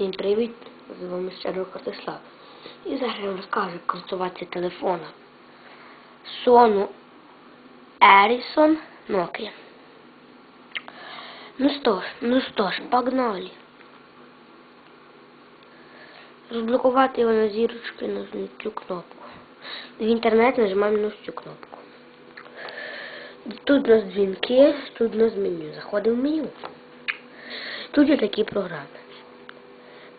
Всім привіт! З вами щедро Картислав. І зараз я вам розкажу, як користуватися телефоном Sony Ericsson Nokia. Ну що ж, ну що ж, погнали. Розблокувати його на зірочки на цю кнопку. В інтернет нажимаємо на цю кнопку. Тут у нас дзвінки, тут у нас меню. Заходимо в меню. Тут є такі програми.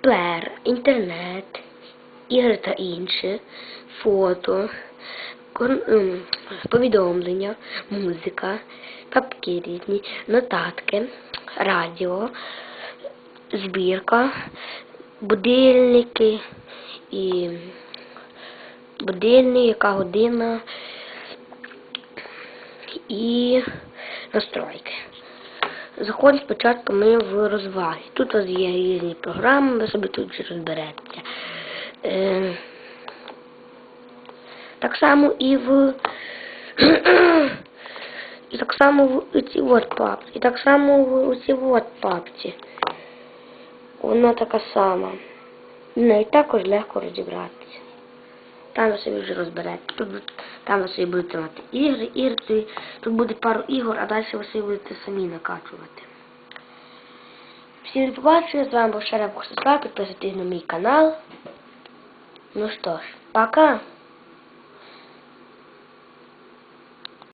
Плеєр, інтернет, ігри та інше, фото, ем, повідомлення, музика, папки різні, нотатки, радіо, збірка, будильники і будильник, яка година і настройки. Заходимо спочатку ми в розваги. Тут у вас є різні програми, ви собі тут вже розберетеся. Е, так само і в і так само в цій от папці. І так само в цій от папці. Вона така сама. В неї також легко розібратися. Там ви собі вже розберете. Тут там ви собі будете мати ігри, ігри, тут буде пару ігор, а далі ви собі будете самі накачувати. Всім до побачення, з вами був Шарап Костаслав, підписуйтесь на мій канал. Ну що ж, пока!